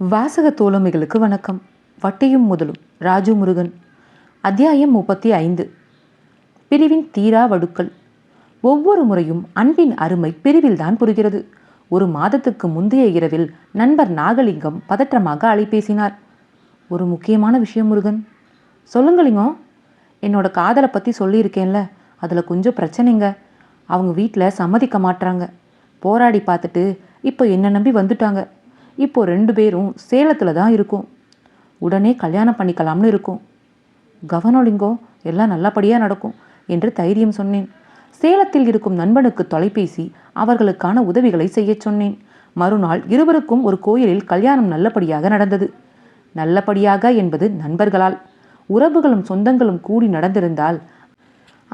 வாசக தோழமைகளுக்கு வணக்கம். வட்டியும் முதலும். ராஜு முருகன். அத்தியாயம் முப்பத்தி ஐந்து. பிரிவின் தீரா வடுக்கள். ஒவ்வொரு முறையும் அன்பின் அருமை பிரிவில்தான் புரிகிறது. ஒரு மாதத்துக்கு முந்தைய இரவில் நண்பர் நாகலிங்கம் பதற்றமாக அலைபேசினார். ஒரு முக்கியமான விஷயம் முருகன். சொல்லுங்கலிங்கம் என்னோட காதலை பற்றி சொல்லியிருக்கேன்ல. அதில் கொஞ்சம் பிரச்சனைங்க. அவங்க வீட்டில் சம்மதிக்க மாட்றாங்க. போராடி பார்த்துட்டு இப்போ என்னை நம்பி வந்துட்டாங்க. இப்போ ரெண்டு பேரும் சேலத்தில் தான் இருக்கும். உடனே கல்யாணம் பண்ணிக்கலாம்னு இருக்கும். கவனலிங்கோ எல்லாம் நல்லபடியாக நடக்கும் என்று தைரியம் சொன்னேன். சேலத்தில் இருக்கும் நண்பனுக்கு தொலைபேசி அவர்களுக்கான உதவிகளை செய்யச் சொன்னேன். மறுநாள் இருவருக்கும் ஒரு கோயிலில் கல்யாணம் நல்லபடியாக நடந்தது. நல்லபடியாக என்பது நண்பர்களால் உறவுகளும் சொந்தங்களும் கூடி நடந்திருந்தால்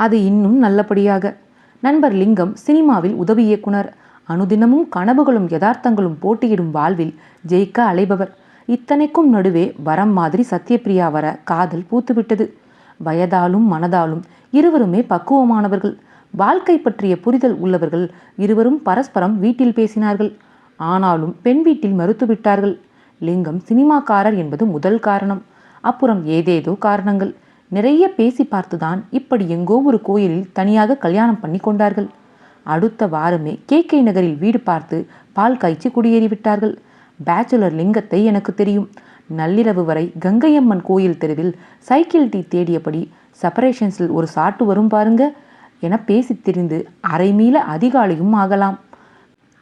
அது இன்னும் நல்லபடியாக. நண்பர் லிங்கம் சினிமாவில் உதவி இயக்குனர். அனுதினமும் கனவுகளும் யதார்த்தங்களும் போட்டியிடும் வாழ்வில் ஜெயிக்க அலைபவர். இத்தனைக்கும் நடுவே வரம் மாதிரி சத்யபிரியா வர காதல் பூத்துவிட்டது. வயதாலும் மனதாலும் இருவருமே பக்குவமானவர்கள். வாழ்க்கை பற்றிய புரிதல் உள்ளவர்கள் இருவரும் பரஸ்பரம் வீட்டில் பேசினார்கள். ஆனாலும் பெண் வீட்டில் மறுத்துவிட்டார்கள். லிங்கம் சினிமாக்காரர் என்பது முதல் காரணம். அப்புறம் ஏதேதோ காரணங்கள். நிறைய பேசி பார்த்துதான் இப்படி எங்கோ ஒரு கோயிலில் தனியாக கல்யாணம் பண்ணி கொண்டார்கள். அடுத்த வாரமே கே கே நகரில் வீடு பார்த்து பால் காய்ச்சி குடியேறிவிட்டார்கள். பேச்சுலர் லிங்கத்தை எனக்கு தெரியும். நள்ளிரவு வரை கங்கையம்மன் கோயில் தெருவில் சைக்கிள் டீ தேடியபடி செப்பரேஷன்ஸில் ஒரு சாட்டு வரும் பாருங்க என பேசி திரிந்து அரைமீள அதிகாலையும் ஆகலாம்.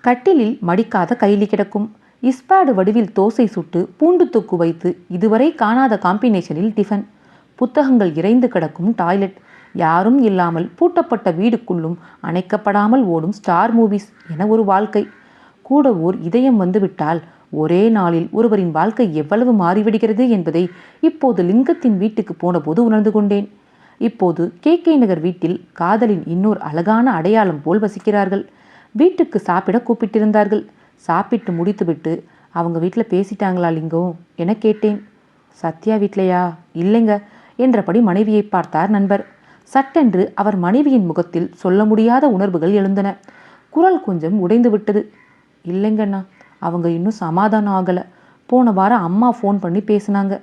கட்டிலில் மடிக்காத கைலி கிடக்கும். இஸ்பாடு வடிவில் தோசை சுட்டு பூண்டு தொக்கு வைத்து இதுவரை காணாத காம்பினேஷனில் டிஃபன். புத்தகங்கள் இறைந்து கிடக்கும் டாய்லெட். யாரும் இல்லாமல் பூட்டப்பட்ட வீடுக்குள்ளும் அணைக்கப்படாமல் ஓடும் ஸ்டார் மூவிஸ் என ஒரு வாழ்க்கை. கூட ஓர் இதயம் வந்துவிட்டால் ஒரே நாளில் ஒருவரின் வாழ்க்கை எவ்வளவு மாறிவிடுகிறது என்பதை இப்போது லிங்கத்தின் வீட்டுக்கு போனபோது உணர்ந்து கொண்டேன். இப்போது கே. கே. நகர் வீட்டில் காதலின் இன்னொரு அழகான அடையாளம் போல் வசிக்கிறார்கள். வீட்டுக்கு சாப்பிட கூப்பிட்டிருந்தார்கள். சாப்பிட்டு முடித்துவிட்டு அவங்க வீட்டில் பேசிட்டாங்களா லிங்கம் என கேட்டேன். சத்யா வீட்லையா இல்லைங்க என்றபடி மனைவியை பார்த்தார் நண்பர். சட்டென்று அவர் மனைவியின் முகத்தில் சொல்ல முடியாத உணர்வுகள் எழுந்தன. குரல் கொஞ்சம் உடைந்து விட்டது இல்லைங்கண்ணா அவங்க இன்னும் சமாதானம் ஆகலை. போன வாரம் அம்மா ஃபோன் பண்ணி பேசினாங்க.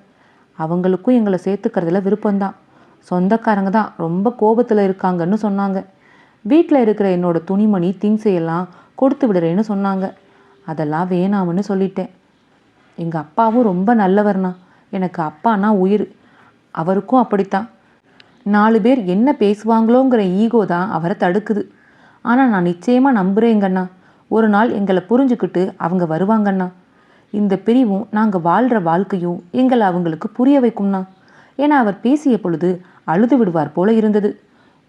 அவங்களுக்கும் எங்களை சேர்த்துக்கிறதுல விருப்பம்தான். சொந்தக்காரங்க தான் ரொம்ப கோபத்தில் இருக்காங்கன்னு சொன்னாங்க. வீட்டில் இருக்கிற என்னோட துணிமணி திங்ஸையெல்லாம் கொடுத்து விடுறேன்னு சொன்னாங்க. அதெல்லாம் வேணாம்னு சொல்லிட்டேன். எங்கள் அப்பாவும் ரொம்ப நல்லவர்ண்ணா. எனக்கு அப்பானா உயிர். அவருக்கும் அப்படித்தான். நாலு பேர் என்ன பேசுவாங்களோங்கிற ஈகோ தான் அவரை தடுக்குது. ஆனால் நான் நிச்சயமாக நம்புகிறேங்கண்ணா ஒரு நாள் எங்களை புரிஞ்சுக்கிட்டு அவங்க வருவாங்கண்ணா இந்த பிரிவும் நாங்கள் வாழ்கிற வாழ்க்கையும் எங்களை அவங்களுக்கு புரிய வைக்கும்ண்ணா ஏன்னா அவர் பேசிய பொழுது அழுது விடுவார் போல இருந்தது.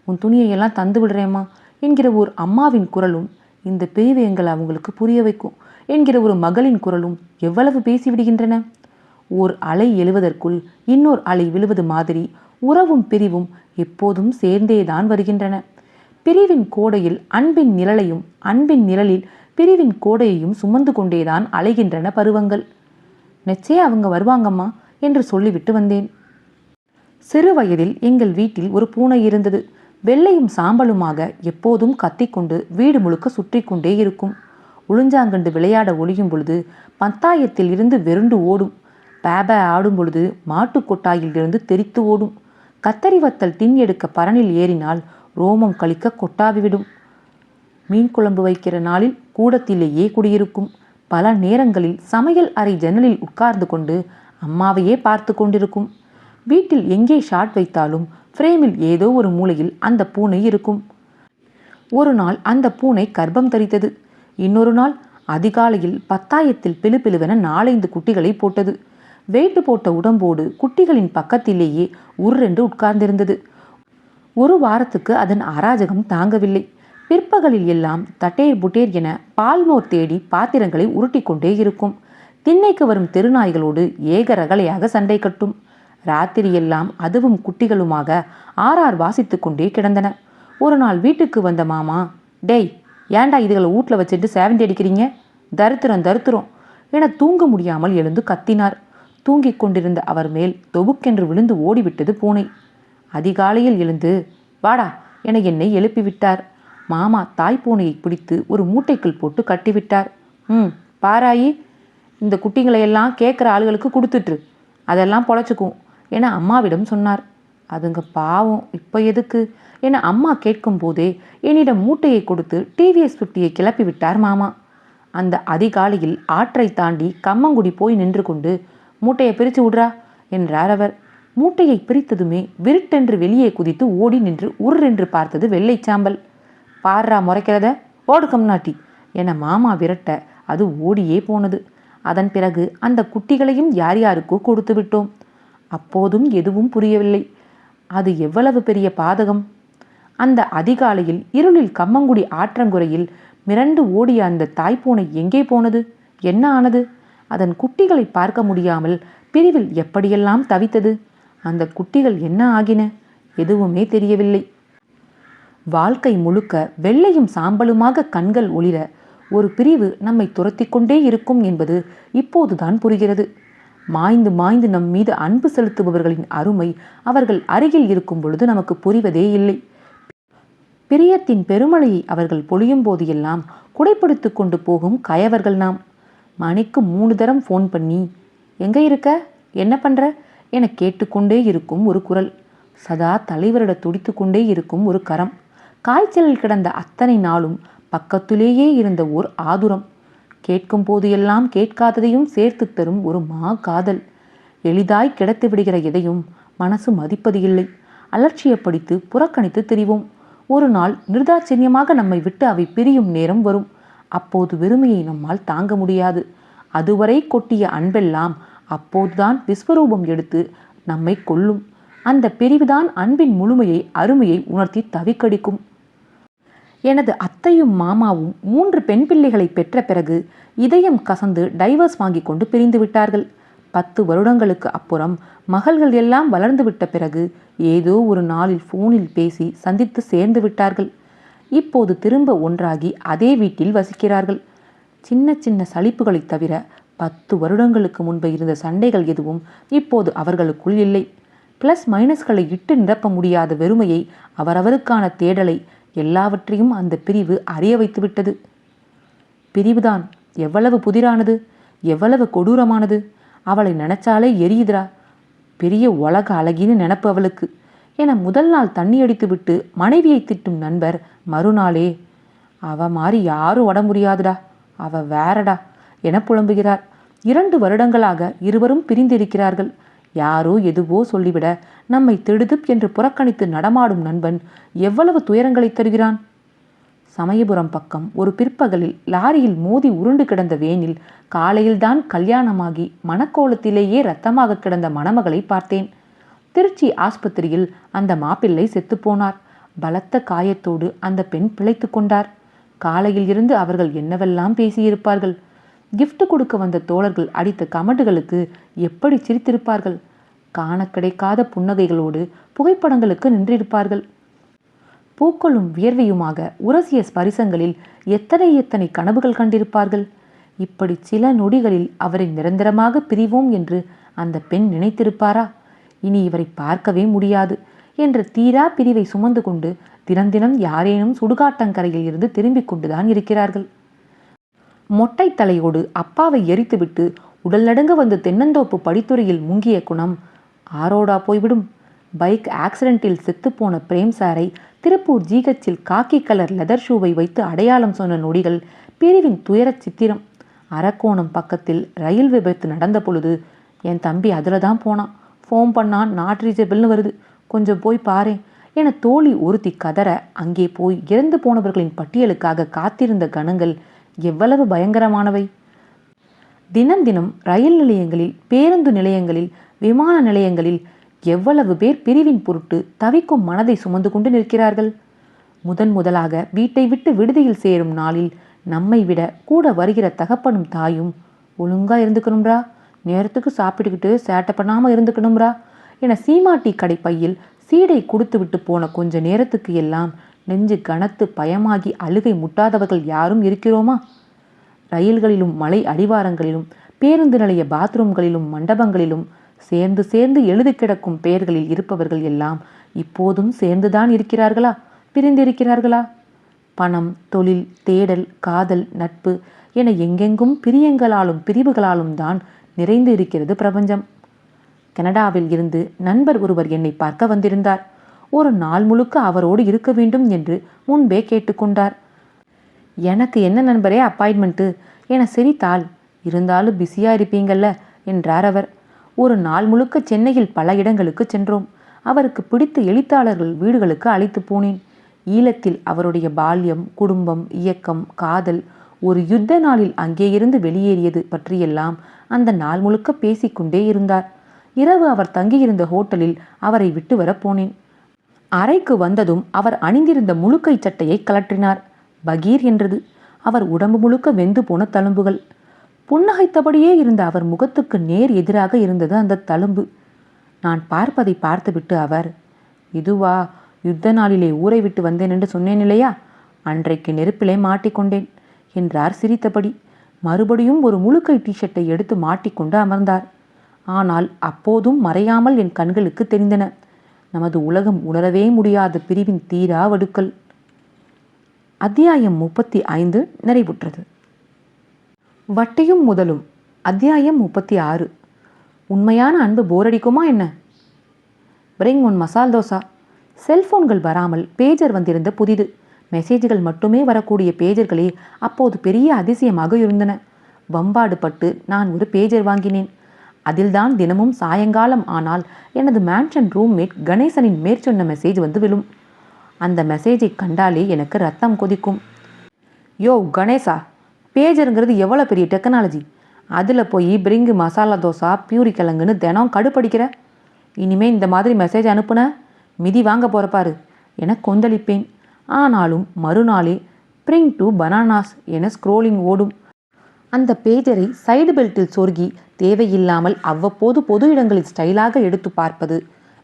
உன் துணியையெல்லாம் தந்து விடுறேம்மா என்கிற ஒரு அம்மாவின் குரலும் இந்த பிரிவு எங்களை அவங்களுக்கு புரிய வைக்கும் என்கிற ஒரு மகளின் குரலும் எவ்வளவு பேசிவிடுகின்றன ஓர் அலை எழுவதற்குள் இன்னொரு அலை விழுவது மாதிரி உறவும் பிரிவும் எப்போதும் சேர்ந்தேதான் வருகின்றன. பிரிவின் கோடையில் அன்பின் நிழலையும் அன்பின் நிழலில் பிரிவின் கோடையையும் சுமந்து கொண்டேதான் அலைகின்றன பருவங்கள். நிச்சயம் அவங்க வருவாங்கம்மா என்று சொல்லிவிட்டு வந்தேன். சிறு வயதில் எங்கள் வீட்டில் ஒரு பூனை இருந்தது. வெள்ளையும் சாம்பலுமாக எப்போதும் கத்திக்கொண்டு வீடு முழுக்க சுற்றி கொண்டே இருக்கும். உளுஞ்சாங்கண்டு விளையாட ஒளியும் பொழுது பத்தாயத்தில் இருந்து வெருண்டு ஓடும். பேப ஆடும் பொழுது மாட்டுக் கொட்டாயில் இருந்து தெரித்து ஓடும். கத்தரி வத்தல் எடுக்க பரனில் ஏறினால் ரோமம் கழிக்க கொட்டாவிவிடும். மீன் குழம்பு வைக்கிற நாளில் கூடத்திலேயே குடியிருக்கும். பல நேரங்களில் சமையல் அறை ஜன்னலில் உட்கார்ந்து கொண்டு அம்மாவையே பார்த்து கொண்டிருக்கும். வீட்டில் எங்கே ஷாட் வைத்தாலும் ஃப்ரேமில் ஏதோ ஒரு மூலையில் அந்த பூனை இருக்கும். ஒரு நாள் அந்த பூனை கர்ப்பம் தரித்தது. இன்னொரு நாள் அதிகாலையில் பத்தாயத்தில் பிலுபிலுவென நாலைந்து குட்டிகளை போட்டது. வெயிட்டு போட்ட உடம்போடு குட்டிகளின் பக்கத்திலேயே உருண்டு உட்கார்ந்திருந்தது. ஒரு வாரத்துக்கு அதன் அராஜகம் தாங்கவில்லை. பிற்பகலில் எல்லாம் தட்டேர் புட்டேர் என பால்மோர் தேடி பாத்திரங்களை உருட்டி கொண்டே இருக்கும். திண்ணைக்கு வரும் தெருநாய்களோடு ஏக ரகலையாக சண்டை கட்டும். ராத்திரியெல்லாம் அதுவும் குட்டிகளுமாக ஆறார் வாசித்து கொண்டே கிடந்தன. ஒரு நாள் வீட்டுக்கு வந்த மாமா டேய் ஏன்டா இதுகளை வீட்டில் வச்சுட்டு சேவந்தி அடிக்கிறீங்க? தருத்திரம் தருத்திரம் என தூங்க முடியாமல் எழுந்து கத்தினார். தூங்கிக் கொண்டிருந்த அவர் மேல் தொபுக்கென்று விழுந்து ஓடிவிட்டது பூனை. அதிகாலையில் எழுந்து வாடா என என்னை எழுப்பிவிட்டார். மாமா தாய் பூனையை பிடித்து ஒரு மூட்டைக்குள் போட்டு கட்டிவிட்டார். ம் பாராயி இந்த குட்டிங்களையெல்லாம் கேட்குற ஆளுகளுக்கு கொடுத்துட்ரு. அதெல்லாம் பொழைச்சிக்கும் என அம்மாவிடம் சொன்னார். அதுங்க பாவம் இப்போ எதுக்கு? என அம்மா கேட்கும் போதே என்னிடம் மூட்டையை கொடுத்து டிவிஎஸ் ஃபிஃப்டியை கிளப்பி விட்டார் மாமா. அந்த அதிகாலையில் ஆற்றை தாண்டி கம்மங்குடி போய் நின்று கொண்டு மூட்டையை பிரித்து விட்றா? என்றார் அவர். மூட்டையை பிரித்ததுமே விருட்டென்று வெளியே குதித்து ஓடி நின்று உர்ரென்று பார்த்தது வெள்ளை சாம்பல். பாடுறா முறைக்கிறத? ஓடு கம்நாட்டி என மாமா விரட்ட அது ஓடியே போனது. அதன் பிறகு அந்த குட்டிகளையும் யார் யாருக்கோ கொடுத்து விட்டோம். அப்போதும் எதுவும் புரியவில்லை. அது எவ்வளவு பெரிய பாதகம்? அந்த அதிகாலையில் இருளில் கம்மங்குடி ஆற்றங்குறையில் மிரண்டு ஓடிய அந்த தாய்ப்பூனை எங்கே போனது? என்ன ஆனது? அதன் குட்டிகளை பார்க்க முடியாமல் பிரிவில் எப்படியெல்லாம் தவித்தது? அந்த குட்டிகள் என்ன ஆகின? எதுவுமே தெரியவில்லை. வாழ்க்கை முழுக்க வெள்ளையும் சாம்பலுமாக கண்கள் ஒளிர ஒரு பிரிவு நம்மை துரத்தி கொண்டே இருக்கும் என்பது இப்போதுதான் புரிகிறது. மாய்ந்து மாய்ந்து நம் மீது அன்பு செலுத்துபவர்களின் அருமை அவர்கள் அருகில் இருக்கும் பொழுது நமக்கு புரிவதே இல்லை. பிரியத்தின் பெருமழையை அவர்கள் பொழியும் போதெல்லாம் குடைப்பிடித்து கொண்டு போகும் கயவர்கள் நாம். மணிக்கு மூணு தரம் ஃபோன் பண்ணி எங்கே இருக்க? என்ன பண்ணுற என கேட்டுக்கொண்டே இருக்கும் ஒரு குரல். சதா தலைவரிட துடித்து கொண்டே இருக்கும் ஒரு கரம். காய்ச்சலில் கிடந்த அத்தனை நாளும் பக்கத்திலேயே இருந்த ஓர் ஆதுரம். கேட்கும் போது எல்லாம் கேட்காததையும் சேர்த்து தரும் ஒரு மா காதல். எளிதாய் கிடத்து விடுகிற எதையும் மனசு மதிப்பது இல்லை. அலட்சியப்படுத்தி புறக்கணித்து திரிவோம். ஒரு நாள் நிர்தாச்சரியமாக நம்மை விட்டு அவை பிரியும் நேரம் வரும். அப்போது வெறுமையை நம்மால் தாங்க முடியாது. அதுவரை கொட்டிய அன்பெல்லாம் அப்போதுதான் விஸ்வரூபம் எடுத்து நம்மை கொல்லும். அந்த பிரிவுதான் அன்பின் முழுமையை அருமையை உணர்த்தி தவிக்கடிக்கும். எனது அத்தையும் மாமாவும் மூன்று பெண் பிள்ளைகளை பெற்ற பிறகு இதயம் கசந்து டைவர்ஸ் வாங்கி கொண்டு பிரிந்து விட்டார்கள். பத்து வருடங்களுக்கு அப்புறம் மகள்கள் எல்லாம் வளர்ந்து விட்ட பிறகு ஏதோ ஒரு நாளில் ஃபோனில் பேசி சந்தித்து சேர்ந்து விட்டார்கள். இப்போது திரும்ப ஒன்றாகி அதே வீட்டில் வசிக்கிறார்கள். சின்ன சின்ன சலிப்புகளைத் தவிர பத்து வருடங்களுக்கு முன்பு இருந்த சண்டைகள் எதுவும் இப்போது அவர்களுக்குள் இல்லை. ப்ளஸ் மைனஸ்களை இட்டு நிரப்ப முடியாத வெறுமையை அவரவருக்கான தேடலை எல்லாவற்றையும் அந்த பிரிவு அறிய வைத்துவிட்டது. பிரிவுதான் எவ்வளவு புதிரானது எவ்வளவு கொடூரமானது. அவளை நினைச்சாலே எரியுதுரா பெரிய உலக அழகின்னு நினப்பு அவளுக்கு. என முதல் நாள் தண்ணி அடித்துவிட்டு மனைவியை திட்டும் நண்பர் மறுநாளே அவ மாதிரி யாரும் உட முடியாதுடா அவ வேறடா என புலம்புகிறார். இரண்டு வருடங்களாக இருவரும் பிரிந்திருக்கிறார்கள். யாரோ எதுவோ சொல்லிவிட நம்மை திடுதுப் என்று புறக்கணித்து நடமாடும் நண்பன் எவ்வளவு துயரங்களை தருகிறான்? சமயபுரம் பக்கம் ஒரு பிற்பகலில் லாரியில் மோதி உருண்டு கிடந்த வேனில் காலையில்தான் கல்யாணமாகி மணக்கோலத்திலேயே ரத்தமாக கிடந்த மணமகளை பார்த்தேன். திருச்சி ஆஸ்பத்திரியில் அந்த மாப்பிள்ளை செத்துப்போனார் பலத்த காயத்தோடு அந்த பெண் பிழைத்து கொண்டார். காலையில் இருந்து அவர்கள் என்னவெல்லாம் பேசியிருப்பார்கள்? கிஃப்ட் கொடுக்க வந்த தோழர்கள் அடித்த கமெண்டுகளுக்கு எப்படி சிரித்திருப்பார்கள்? காண கிடைக்காத புன்னகைகளோடு புகைப்படங்களுக்கு நின்றிருப்பார்கள். பூக்களும் வியர்வையுமாக உரசிய ஸ்பரிசங்களில் எத்தனை எத்தனை கனவுகள் கண்டிருப்பார்கள்? இப்படி சில நொடிகளில் அவரை நிரந்தரமாக பிரிவோம் என்று அந்த பெண் நினைத்திருப்பாரா? இனி இவரை பார்க்கவே முடியாது என்ற தீரா பிரிவை சுமந்து கொண்டு தினம் தினம் யாரேனும் சுடுகாட்டங்கரையில் இருந்து திரும்பிக் கொண்டுதான் இருக்கிறார்கள். மொட்டை தலையோடு அப்பாவை எரித்துவிட்டு உடல் நடுங்க வந்து தென்னந்தோப்பு படித்துறையில் முங்கிய குணம் ஆரோடா போய்விடும். பைக் ஆக்சிடென்ட்டில் செத்துப்போன பிரேம் சாரை திருப்பூர் ஜிஹெச்சில் காக்கி கலர் லெதர் ஷூவை வைத்து அடையாளம் சொன்ன நொடிகள் பிரிவின் துயரச் சித்திரம். அரக்கோணம் பக்கத்தில் ரயில் விபத்து நடந்த பொழுது என் தம்பி அதில் தான் போனான். ஃபோன் பண்ணான் நாட் ரீச்சபிள்னு வருது. கொஞ்சம் போய் பாரு என தோழி ஒருத்தி கதற அங்கே போய் இறந்து போனவர்களின் பட்டியலுக்காக காத்திருந்த கணங்கள் எவ்வளவு பயங்கரமானவை. தினம் தினம் ரயில் நிலையங்களில் பேருந்து நிலையங்களில் விமான நிலையங்களில் எவ்வளவு பேர் பிரிவின் பொருட்டு தவிக்கும் மனதை சுமந்து கொண்டு நிற்கிறார்கள். முதன் முதலாக வீட்டை விட்டு விடுதியில் சேரும் நாளில் நம்மை விட கூட வருகிற தகப்பனும் தாயும் ஒழுங்கா இருந்துக்கணும்ரா? நேரத்துக்கு சாப்பிட்டுக்கிட்டு சேட்டை பண்ணாமல் இருந்துக்கணும்ரா என சீமாட்டி கடை பையில் சீடை கொடுத்து விட்டு போன கொஞ்ச நேரத்துக்கு எல்லாம் நெஞ்சு கனத்து பயமாகி அழுகை முட்டாதவர்கள் யாரும் இருக்கிறோமா? ரயில்களிலும் மலை அடிவாரங்களிலும் பேருந்து நிலைய பாத்ரூம்களிலும் மண்டபங்களிலும் சேர்ந்து சேர்ந்து எழுதி கிடக்கும் பெயர்களில் இருப்பவர்கள் எல்லாம் இப்போதும் சேர்ந்துதான் இருக்கிறார்களா? பிரிந்திருக்கிறார்களா? பணம் தொழில் தேடல் காதல் நட்பு என எங்கெங்கும் பிரியங்களாலும் பிரிவுகளாலும் தான் நிறைந்து இருக்கிறது பிரபஞ்சம். கனடாவில் இருந்து நண்பர் ஒருவர் என்னை பார்க்க வந்திருந்தார். ஒரு நாள் முழுக்க அவரோடு இருக்க வேண்டும் என்று முன்பே கேட்டுக்கொண்டார். எனக்கு என்ன நண்பரே அப்பாயின்மெண்ட்டு என சிரித்தாள். இருந்தாலும் பிஸியாக இருப்பீங்கள்ல என்றார் அவர். ஒரு நாள் முழுக்க சென்னையில் பல இடங்களுக்கு சென்றோம். அவருக்கு பிடித்த எழுத்தாளர்கள் வீடுகளுக்கு அழைத்து போனேன். ஈழத்தில் அவருடைய பால்யம் குடும்பம் இயக்கம் காதல் ஒரு யுத்த நாளில் அங்கேயிருந்து வெளியேறியது பற்றியெல்லாம் அந்த நாள் முழுக்க பேசிக்கொண்டே இருந்தார். இரவு அவர் தங்கியிருந்த ஹோட்டலில் அவரை விட்டு வர போனேன். அறைக்கு வந்ததும் அவர் அணிந்திருந்த முழுக்கை சட்டையை கலற்றினார் பகீர் என்றது. அவர் உடம்பு முழுக்க வெந்து போன தழும்புகள். புன்னகைத்தபடியே இருந்த அவர் முகத்துக்கு நேர் எதிராக இருந்தது அந்த தழும்பு. நான் பார்ப்பதை பார்த்துவிட்டு அவர் இதுவா யுத்த நாளிலே ஊரை விட்டு வந்தேன் என்று சொன்னேன் இல்லையா? அன்றைக்கு நெருப்பிலே மாட்டிக்கொண்டேன். என்றார் சிரித்தபடி. மறுபடியும் ஒரு முழுக்கை டிஷர்ட்டை எடுத்து மாட்டிக்கொண்டு அமர்ந்தார். ஆனால் அப்போதும் மறையாமல் என் கண்களுக்கு தெரிந்தன. நமது உலகம் உணரவே முடியாத பிரிவின் தீரா வடுக்கல் அத்தியாயம் முப்பத்தி ஐந்து நிறைவுற்றது. வட்டியும் முதலும். அத்தியாயம் முப்பத்தி ஆறு. உண்மையான அன்பு போரடிக்குமா என்ன? பிரிங் ஒன் மசால் தோசா செல்போன்கள் வராமல் பேஜர் வந்திருந்த புதிது. மெசேஜ்கள் மட்டுமே வரக்கூடிய பேஜர்களே அப்போது பெரிய அதிசயமாக இருந்தன. வம்பாடு பட்டு நான் ஒரு பேஜர் வாங்கினேன். அதில்தான் தினமும் சாயங்காலம் ஆனால் எனது மேன்ஷன் ரூம்மேட் கணேசனின் மேற்சொன்ன மெசேஜ் வந்து விழும். அந்த மெசேஜை கண்டாலே எனக்கு ரத்தம் கொதிக்கும். யோ கணேசா பேஜருங்கிறது எவ்வளோ பெரிய டெக்னாலஜி அதில் போய் பிரிங்கு மசாலா தோசா பியூரி கிழங்குன்னு தினம் கடுப்படிக்கிற? இனிமே இந்த மாதிரி மெசேஜ் அனுப்புன? மிதி வாங்க போகிறப்பாரு என கொந்தளிப்பேன். ஆனாலும் மறுநாளே பிரிங் டு பனானாஸ் என ஸ்க்ரோலிங் ஓடும். அந்த பேஜரை சைடு பெல்ட்டில் சொருகி தேவையில்லாமல் அவ்வப்போது பொது இடங்களில் ஸ்டைலாக எடுத்து பார்ப்பது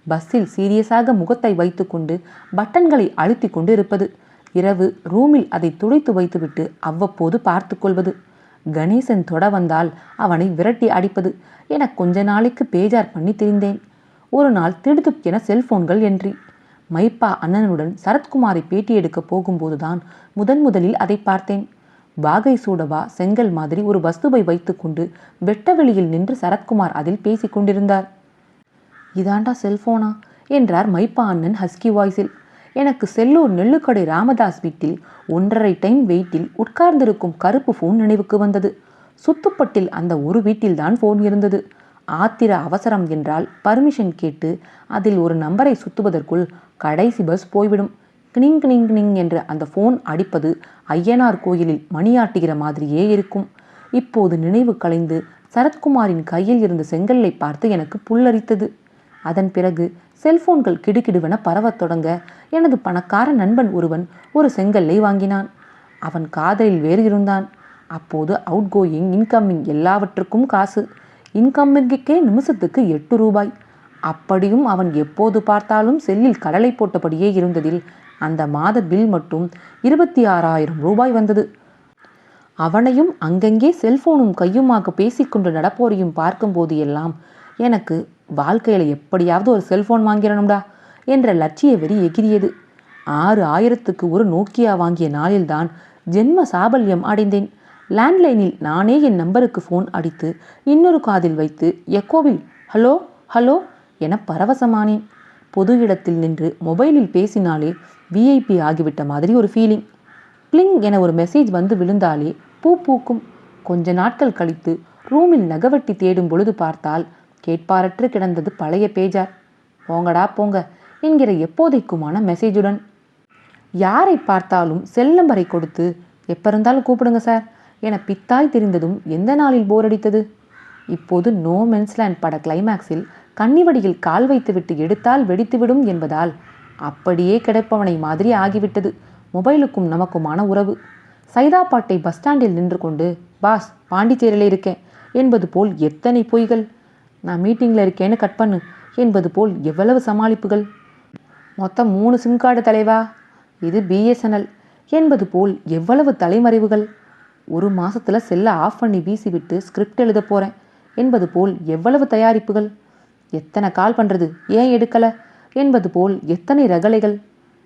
பஸ்ஸில் சீரியஸாக முகத்தை வைத்துக்கொண்டு பட்டன்களை அழுத்தி கொண்டு இருப்பது இரவு ரூமில் அதை துடைத்து வைத்துவிட்டு அவ்வப்போது பார்த்து கொள்வது. கணேசன் தொட வந்தால் அவனை விரட்டி அடிப்பது என கொஞ்ச நாளைக்கு பேஜார் பண்ணி திரிந்தேன். ஒரு நாள் திடுதுக்கென செல்போன்கள் என்றி மைப்பா அண்ணனுடன் சரத்குமாரை பேட்டி எடுக்க போகும்போதுதான் முதன் முதலில் அதை பார்த்தேன். வாகை சூடவா செங்கல் மாதிரி ஒரு வஸ்துவை வைத்துக்கொண்டு வெட்ட வெளியில் நின்று சரத்குமார் அதில் பேசிக் கொண்டிருந்தார். இதாண்டா செல்போனா? என்றார் மைப்பா அண்ணன் ஹஸ்கி வாய்ஸில். எனக்கு செல்லூர் நெல்லுக்கடை ராமதாஸ் வீட்டில் ஒன்றரை டைம் வெயிட்டில் உட்கார்ந்திருக்கும் கருப்பு ஃபோன் நினைவுக்கு வந்தது. சுத்துப்பட்டில் அந்த ஒரு வீட்டில்தான் ஃபோன் இருந்தது. ஆத்திர அவசரம் என்றால் பர்மிஷன் கேட்டு அதில் ஒரு நம்பரை சுத்துவதற்குள் கடைசி பஸ் போய்விடும். கிணிங் கிணிங் கிணிங் என்று அந்த ஃபோன் அடிப்பது ஐயனார் கோயிலில் மணியாட்டுகிற மாதிரியே இருக்கும். இப்போது நினைவு கலைந்து சரத்குமாரின் கையில் இருந்த செங்கல்லை பார்த்து எனக்கு புல்லரித்தது. அதன் பிறகு செல்போன்கள் கிடுகிடுவென பரவத் தொடங்க எனது பணக்கார நண்பன் ஒருவன் ஒரு செங்கல்லை வாங்கினான். அவன் காதலில் வேறு இருந்தான். அப்போது அவுட் கோயிங் இன்கம்மிங் எல்லாவற்றுக்கும் காசு. இன்கம்மிங்குக்கே நிமிஷத்துக்கு எட்டு ரூபாய். அப்படியும் அவன் எப்போது பார்த்தாலும் செல்லில் கடலை போட்டபடியே இருந்ததில் அந்த மாத பில் மட்டும் இருபத்தி ஆறாயிரம் ரூபாய் வந்தது. அவனையும் அங்கங்கே செல்போனும் கையுமாக பேசிக்கொண்டு நடப்போரையும் பார்க்கும்போது எல்லாம் எனக்கு வாழ்க்கையில் எப்படியாவது ஒரு செல்போன் வாங்கிடணும்டா என்ற லட்சிய வெறி எகிரியது. ஆறு ஆயிரத்துக்கு ஒரு நோக்கியா வாங்கிய நாளில்தான் ஜென்ம சாபல்யம் அடைந்தேன். லேண்ட்லைனில் நானே என் நம்பருக்கு ஃபோன் அடித்து இன்னொரு காதில் வைத்து எக்கோவில் ஹலோ ஹலோ என பரவசமானேன். பொது இடத்தில் நின்று மொபைலில் பேசினாலே விஐபி ஆகிவிட்ட மாதிரி ஒரு ஃபீலிங் பிளிங் என ஒரு மெசேஜ் வந்து விழுந்தாலே பூ பூக்கும். கொஞ்ச நாட்கள் கழித்து ரூமில் நகவட்டி தேடும் பொழுது பார்த்தால் கேட்பாரற்று கிடந்தது பழைய பேஜார். போங்கடா போங்க என்கிற எப்போதைக்குமான மெசேஜுடன் யாரை பார்த்தாலும் செல் நம்பரை கொடுத்து எப்போ இருந்தாலும் கூப்பிடுங்க சார் என பித்தாய் தெரிந்ததும் எந்த நாளில் போர் அடித்தது? இப்போது நோ மென்ஸ்லேண்ட் பட கிளைமேக்ஸில் கன்னிவடியில் கால் வைத்துவிட்டு எடுத்தால் வெடித்துவிடும் என்பதால் அப்படியே கிடைப்பவனை மாதிரி ஆகிவிட்டது. மொபைலுக்கும் நமக்குமான உறவு. சைதாப்பாட்டை பஸ் ஸ்டாண்டில் நின்று கொண்டு பாஸ் பாண்டிச்சேரியில் இருக்கேன் என்பது போல் எத்தனை பொய்கள்? நான் மீட்டிங்கில் இருக்கேன்னு கட் பண்ணு என்பது போல் எவ்வளவு சமாளிப்புகள்? மொத்தம் மூணு சிம் கார்டு தலைவா? இது பிஎஸ்என்எல் என்பது போல் எவ்வளவு தலைமறைவுகள்? ஒரு மாசத்துல செல்லை ஆஃப் பண்ணி வீசிவிட்டு ஸ்கிரிப்ட் எழுத போகிறேன் என்பது போல் எவ்வளவு தயாரிப்புகள்? எத்தனை கால் பண்ணுறது ஏன் எடுக்கலை? என்பது போல் எத்தனை ரகளைகள்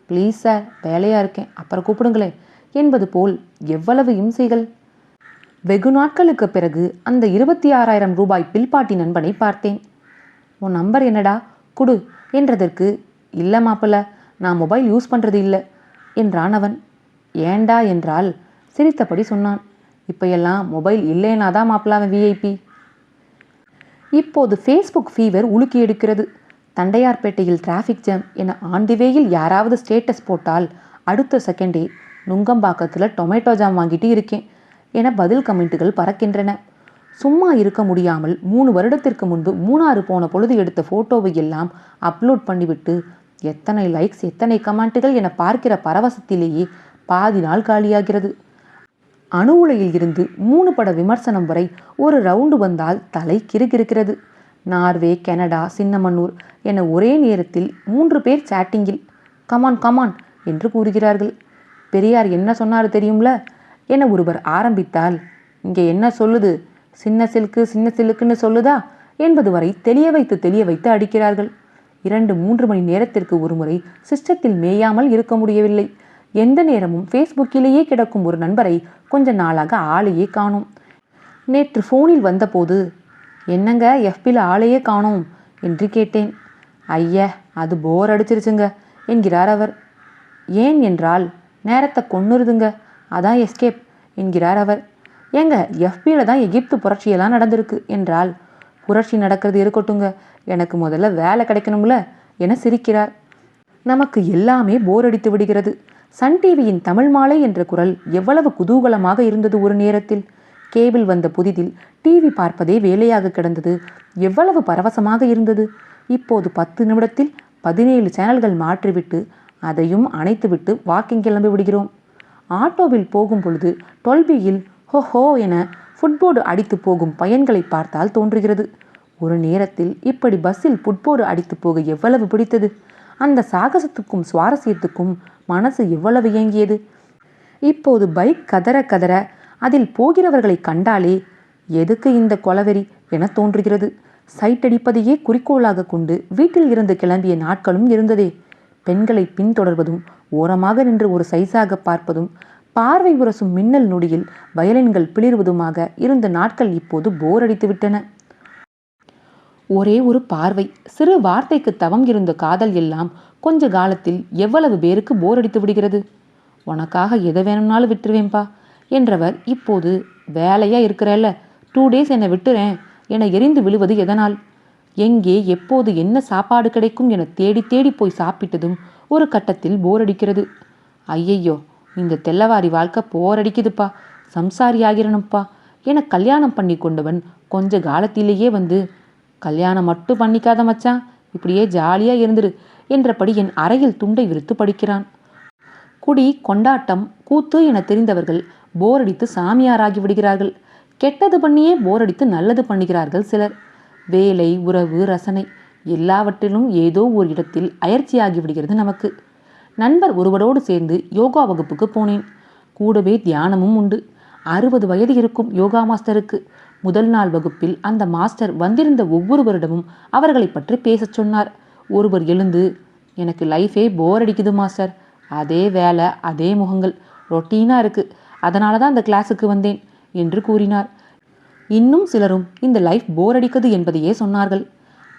ப்ளீஸ் சார் வேலையாக இருக்கேன். அப்புறம் கூப்பிடுங்களேன். என்பது போல் எவ்வளவு இம்சைகள்? வெகு நாட்களுக்கு பிறகு அந்த இருபத்தி ஆறாயிரம் ரூபாய் பில்பாட்டி நண்பனை பார்த்தேன். உன் நம்பர் என்னடா? குடு என்றதற்கு இல்லை மாப்பிள்ள நான் மொபைல் யூஸ் பண்ணுறது இல்லை என்றான் அவன். ஏண்டா? என்றால் சிரித்தபடி சொன்னான். இப்போ எல்லாம் மொபைல் இல்லைன்னா தான் மாப்பிள்ள அவன் விஐபி இப்போது ஃபேஸ்புக் ஃபீவர் உலுக்கி எடுக்கிறது. தண்டையார்பேட்டையில் டிராஃபிக் ஜாம் என ஆண்டிவேயில் யாராவது ஸ்டேட்டஸ் போட்டால் அடுத்த செகண்டே நுங்கம்பாக்கத்தில் டொமேட்டோ ஜாம் வாங்கிட்டு இருக்கேன் என பதில் கமெண்ட்டுகள் பறக்கின்றன. சும்மா இருக்க முடியாமல் மூணு வருடத்திற்கு முன்பு மூணாறு போன பொழுது எடுத்த ஃபோட்டோவை எல்லாம் அப்லோட் பண்ணிவிட்டு எத்தனை லைக்ஸ் எத்தனை கமெண்ட்டுகள் என பார்க்கிற பரவசத்திலேயே பாதி நாள் காலியாகிறது. அணு உலையில் இருந்து மூணு பட விமர்சனம் வரை ஒரு ரவுண்டு வந்தால் தலை கிறுகிறுக்கிறது. நார்வே கனடா சின்னமன்னூர் என ஒரே நேரத்தில் மூன்று பேர் சாட்டிங்கில் கமான் கமான் என்று கூறுகிறார்கள். பெரியார் என்ன சொன்னார் தெரியும்ல? என ஒருவர் ஆரம்பித்தால் இங்கே என்ன சொல்லுது? சின்ன சில்க்கு சின்ன சில்லுக்குன்னு சொல்லுதா? என்பது வரை தெளிய வைத்து தெளிய வைத்து அடிக்கிறார்கள். இரண்டு மூன்று மணி நேரத்திற்கு ஒருமுறை சிஸ்டத்தில் மேயாமல் இருக்க முடியவில்லை. எந்த நேரமும் ஃபேஸ்புக்கிலேயே கிடக்கும் ஒரு நண்பரை கொஞ்ச நாளாக ஆளையே காணோம். நேற்று ஃபோனில் வந்தபோது என்னங்க எஃபியில் ஆளையே காணோம்? என்று கேட்டேன். ஐய அது போர் அடிச்சிருச்சுங்க என்கிறார் அவர். ஏன் என்றால் நேரத்தை கொன்னுருதுங்க அதான் எஸ்கேப் என்கிறார் அவர். ஏங்க எஃபியில் தான் எகிப்து புரட்சியெல்லாம் நடந்திருக்கு என்றால் புரட்சி நடக்கிறது இருக்கட்டுங்க எனக்கு முதல்ல வேலை கிடைக்கணும்ல என சிரிக்கிறார். நமக்கு எல்லாமே போர் அடித்து விடுகிறது. சன் டிவியின் தமிழ் மாலை என்ற குரல் எவ்வளவு குதூகலமாக இருந்தது ஒரு நேரத்தில். கேபிள் வந்த புதிதில் டிவி பார்ப்பதே வேலையாக கிடந்தது. எவ்வளவு பரவசமாக இருந்தது. இப்போது பத்து நிமிடத்தில் பதினேழு சேனல்கள் மாற்றிவிட்டு அதையும் அணைத்துவிட்டு வாக்கிங் கிளம்பி விடுகிறோம். ஆட்டோவில் போகும் பொழுது டொல்பியில் ஹோ ஹோ என ஃபுட்போர்டு அடித்து போகும் பயன்களை பார்த்தால் தோன்றுகிறது. ஒரு நேரத்தில் இப்படி பஸ்ஸில் ஃபுட்போர்டு அடித்து போக எவ்வளவு பிடித்தது. அந்த சாகசத்துக்கும் சுவாரஸ்யத்துக்கும் மனசு எவ்வளவு இயங்கியது இப்போது பைக் கதற கதற அதில் போகிறவர்களை கண்டாலே எதுக்கு இந்த கொலவெறி என தோன்றுகிறது. சைட் அடிப்பதையே குறிக்கோளாக கொண்டு வீட்டில் இருந்து கிளம்பிய நாட்களும் இருந்ததே. பெண்களை பின்தொடர்வதும் ஓரமாக நின்று ஒரு சைஸாக பார்ப்பதும் பார்வை உரசும் மின்னல் நொடியில் வயலின்கள் பிளிர்வதுமாக இருந்த நாட்கள் இப்போது போர் அடித்துவிட்டன. ஒரே ஒரு பார்வை. சிறு வார்த்தைக்கு தவம் இருந்த காதல் எல்லாம் கொஞ்ச காலத்தில் எவ்வளவு பேருக்கு போர் அடித்து விடுகிறது? உனக்காக எதை வேணும்னாலும் விட்டுருவேன்பா என்றவர் இப்போது வேலையா இருக்கிறல்ல டூ டேஸ் என்னை விட்டுறேன் என எரிந்து விழுவது எதனால்? எங்கே எப்போது என்ன சாப்பாடு கிடைக்கும் என தேடி தேடி போய் சாப்பிட்டதும் ஒரு கட்டத்தில் போர் அடிக்கிறது. ஐயையோ இந்த தெல்லவாரி வாழ்க்கை போர் அடிக்குதுப்பா சம்சாரி ஆகிறனுப்பா என கல்யாணம் பண்ணி கொண்டவன் கொஞ்ச காலத்திலேயே வந்து கல்யாணம் மட்டும் பண்ணிக்காத மச்சான். இப்படியே ஜாலியா இருந்துரு என்றபடி என் அறையில் துண்டை விரித்து படிக்கிறான். குடி கொண்டாட்டம் கூத்து என தெரிந்தவர்கள் போரடித்து சாமியாராகி விடுகிறார்கள். கெட்டது பண்ணியே போரடித்து நல்லது பண்ணுகிறார்கள் சிலர். வேலை உறவு ரசனை எல்லாவற்றிலும் ஏதோ ஒரு இடத்தில் அயற்சியாகி விடுகிறது நமக்கு. நண்பர் ஒருவரோடு சேர்ந்து யோகா வகுப்புக்கு போனேன். கூடவே தியானமும் உண்டு. அறுபது வயது இருக்கும் யோகா மாஸ்டருக்கு. முதல் நாள் வகுப்பில் அந்த மாஸ்டர் வந்திருந்த ஒவ்வொருவரிடமும் அவர்களை பற்றி பேசச் சொன்னார். ஒருவர் எழுந்து எனக்கு லைஃபே போர் அடிக்குது மாஸ்டர். அதே வேலை அதே முகங்கள். ரொட்டீனாக இருக்கு. அதனால தான் அந்த கிளாஸுக்கு வந்தேன் என்று கூறினார். இன்னும் சிலரும் இந்த லைஃப் போர் அடிக்குது என்பதையே சொன்னார்கள்.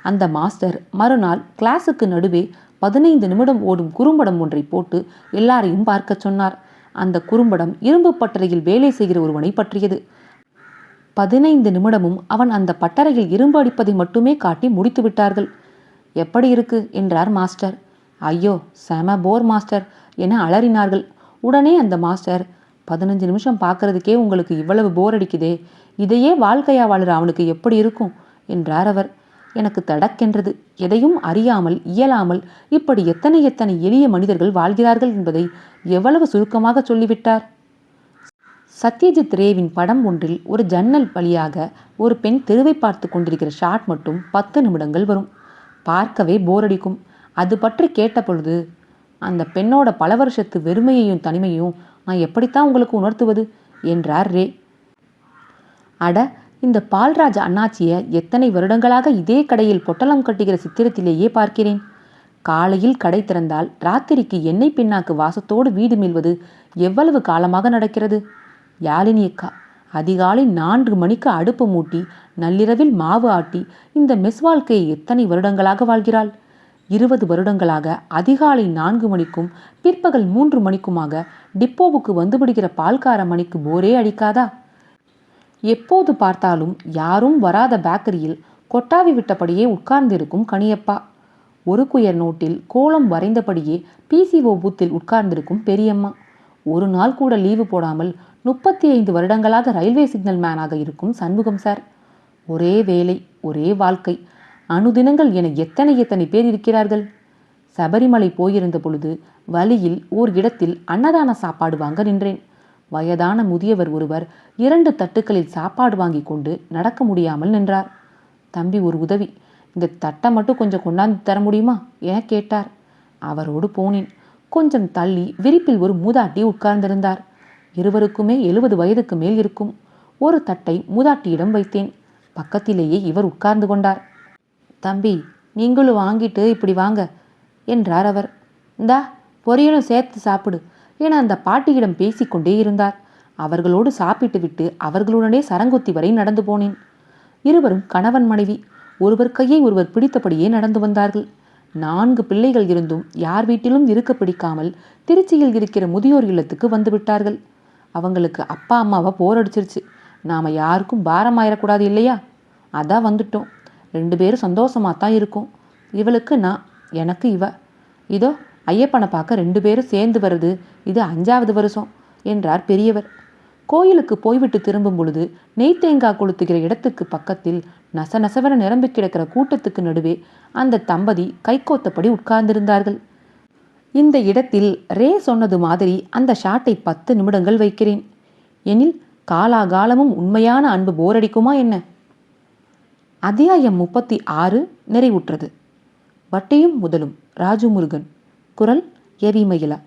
அந்த மாஸ்டர் மறுநாள் கிளாஸுக்கு நடுவே பதினைந்து நிமிடம் ஓடும் குறும்படம் ஒன்றை போட்டு எல்லாரையும் பார்க்கச் சொன்னார். அந்த குறும்படம் இரும்பு பட்டறையில் வேலை செய்கிற ஒருவனை பற்றியது. பதினைந்து நிமிடமும் அவன் அந்த பட்டறையில் இரும்பு அடிப்பதை மட்டுமே காட்டி முடித்து விட்டார்கள். எப்படி இருக்கு? என்றார் மாஸ்டர். ஐயோ செம போர் மாஸ்டர் என அலறினார்கள். உடனே அந்த மாஸ்டர் பதினஞ்சு நிமிஷம் பார்க்கறதுக்கே உங்களுக்கு இவ்வளவு போர் அடிக்குதே. இதையே வாழ்க்கையா வாழுற அவனுக்கு எப்படி இருக்கும்? என்றார் அவர். எனக்கு தடக்கென்றது. எதையும் அறியாமல் இயலாமல் இப்படி எத்தனை எத்தனை எளிய மனிதர்கள் வாழ்கிறார்கள் என்பதை எவ்வளவு சுருக்கமாக சொல்லிவிட்டார்? சத்யஜித் ரேவின் படம் ஒன்றில் ஒரு ஜன்னல் வழியாக ஒரு பெண் தெருவை பார்த்து கொண்டிருக்கிற ஷாட் மட்டும் பத்து நிமிடங்கள் வரும். பார்க்கவே போர் அடிக்கும். அது பற்றி கேட்ட பொழுது அந்த பெண்ணோட பல வருஷத்து வெறுமையையும் தனிமையும் நான் எப்படித்தான் உங்களுக்கு உணர்த்துவது? என்றார் ரே. அட இந்த பால்ராஜ் அண்ணாச்சியை எத்தனை வருடங்களாக இதே கடையில் பொட்டலம் கட்டுகிற சித்திரத்திலேயே பார்க்கிறேன். காலையில் கடை திறந்தால் ராத்திரிக்கு எண்ணெய் பின்னாக்கு வாசத்தோடு வீடு மீள்வது எவ்வளவு காலமாக நடக்கிறது? யாழினி அக்கா அதிகாலை நான்கு மணிக்கு அடுப்பு மூட்டி நள்ளிரவில் மாவு ஆட்டி இந்த மெஸ் வாழ்க்கையை எத்தனை வருடங்களாக வாழ்கிறாள்? இருபது வருடங்களாக அதிகாலை நான்கு மணிக்கும் பிற்பகல் மூன்று மணிக்குமாக டிப்போவுக்கு வந்துவிடுகிற பால்கார மணிக்கு போரே அடிக்காதா? எப்போது பார்த்தாலும் யாரும் வராத பேக்கரியில் கொட்டாவி விட்டபடியே உட்கார்ந்திருக்கும் கனியப்பா. ஒரு குயர் நோட்டில் கோலம் வரைந்தபடியே பிசிஓ பூத்தில் உட்கார்ந்திருக்கும் பெரியம்மா. ஒரு நாள் கூட லீவு போடாமல் முப்பத்தி ஐந்து வருடங்களாக ரயில்வே சிக்னல் மேனாக இருக்கும் சண்முகம் சார். ஒரே வேலை ஒரே வாழ்க்கை. அணுதினங்கள் என எத்தனை எத்தனை பேர் இருக்கிறார்கள்? சபரிமலை போயிருந்த பொழுது வழியில் ஓர் இடத்தில் அன்னதான சாப்பாடு வாங்க நின்றேன். வயதான முதியவர் ஒருவர் இரண்டு தட்டுக்களில் சாப்பாடு வாங்கி கொண்டு நடக்க முடியாமல் நின்றார். தம்பி ஒரு உதவி இந்த தட்டை மட்டும் கொஞ்சம் கொண்டாந்து தர முடியுமா? என கேட்டார். அவரோடு போனேன். கொஞ்சம் தள்ளி விரிப்பில் ஒரு மூதாட்டி உட்கார்ந்திருந்தார். இருவருக்குமே எழுபது வயதுக்கு மேல் இருக்கும். ஒரு தட்டை மூதாட்டியிடம் வைத்தேன். பக்கத்திலேயே இவர் உட்கார்ந்து கொண்டார். தம்பி நீங்களும் வாங்கிட்டு இப்படி வாங்க என்றார் அவர். இந்தா பொரியலும் சேர்த்து சாப்பிடு என அந்த பாட்டியிடம் பேசிக்கொண்டே இருந்தார். அவர்களோடு சாப்பிட்டு விட்டு அவர்களுடனே சரங்கொத்தி வரை நடந்து போனேன். இருவரும் கணவன் மனைவி. ஒருவர் கையை ஒருவர் பிடித்தபடியே நடந்து வந்தார்கள். நான்கு பிள்ளைகள் இருந்தும் யார் வீட்டிலும் இருக்க பிடிக்காமல் திருச்சியில் இருக்கிற முதியோர் இல்லத்துக்கு வந்து விட்டார்கள். அவங்களுக்கு அப்பா அம்மாவை போர் அடிச்சிருச்சு. நாம் யாருக்கும் பாரமாயிடக்கூடாது இல்லையா? அதான் வந்துட்டோம். ரெண்டு பேரும் சந்தோஷமாக தான் இருக்கும். இவளுக்கு நான் எனக்கு இவ. இதோ ஐயப்பனை பார்க்க ரெண்டு பேரும் சேர்ந்து வருது இது அஞ்சாவது வருஷம் என்றார் பெரியவர். கோயிலுக்கு போய்விட்டு திரும்பும் பொழுது நெய் தேங்காய் கொளுத்துகிற இடத்துக்கு பக்கத்தில் நச நசநசவென நிரம்பி கிடக்கிற கூட்டத்துக்கு நடுவே அந்த தம்பதி கைகோத்தபடி உட்கார்ந்திருந்தார்கள். இந்த இடத்தில் ரே சொன்னது மாதிரி அந்த ஷாட்டை பத்து நிமிடங்கள் வைக்கிறேன். எனில் காலாகாலமும் உண்மையான அன்பு போரடிக்குமா என்ன? அத்தியாயம் முப்பத்தி ஆறு நிறைவுற்றது. வட்டியும் முதலும். ராஜு முருகன் குரல் எவி மயிலா